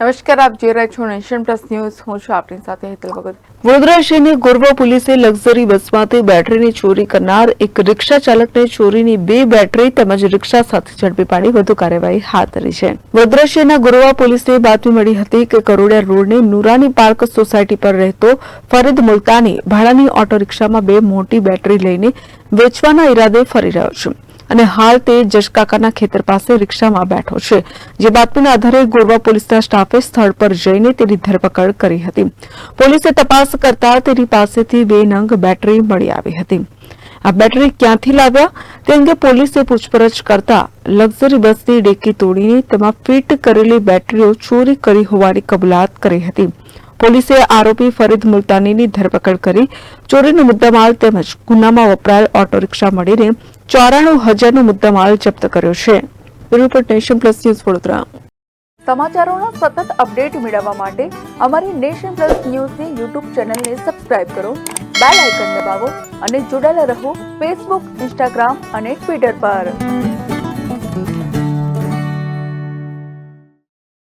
નમસ્કાર, આપ જોઈ રહ્યા છો નેશન પ્લસ ન્યૂઝ. હું છું આપની સાથે હેતલ ભગત. વડોદરા શહેરની ગોરવા પોલીસે લક્ઝરી બસમાંથી બેટરીની ચોરી કરનાર એક રિક્ષા ચાલકને ચોરીની બે બેટરી તેમજ રિક્ષા સાથે ઝડપી પાડી વધુ કાર્યવાહી હાથ ધરી છે. વડોદરા શહેરના ગોરવા પોલીસને બાતમી મળી હતી કે કરોડિયા રોડની નુરાની પાર્ક સોસાયટી પર રહેતો ફરીદ મુલતાની ભાડાની ઓટો રિક્ષામાં બે મોટી બેટરી લઈને વેચવાના ઈરાદે ફરી રહ્યો છે. અને હાલ તે જશકાકાના ખેતર પાસે રિક્ષામાં બેઠો છે. જે બાતમીના આધારે ગોરવા પોલીસના સ્ટાફે સ્થળ પર જઈને તેની ધરપકડ કરી હતી. પોલીસે તપાસ કરતા તેની પાસેથી બે નંગ બેટરી મળી આવી હતી. આ બેટરી ક્યાંથી લાવ્યા? તે અંગે પોલીસે પૂછપરછ કરતા લક્ઝરી બસની ડેકી તોડીને તેમાં ફિટ કરેલી બેટરીઓ ચોરી કરી હોવાની કબૂલાત કરી હતી. પોલીસે આરોપી ફરીદ મુલતાનીની ધરપકડ કરી ચોરીનો મુદ્દામાલ તેમજ ગુનામાં વપરાયેલ ઓટો રિક્ષા મળીને ચોરાણું હજારનો મુદ્દામાલ જપ્ત કર્યો છે. Report nation plus news Vadodara. સમાચારોના સતત અપડેટ મેળવવા માટે અમારી નેશન પ્લસ ન્યૂઝની યુટ્યુબ ચેનલને સબસ્ક્રાઇબ કરો, બેલ આઇકન દબાવો અને જોડાયેલા રહો ફેસબુક, ઇન્સ્ટાગ્રામ અને ટ્વિટર પર.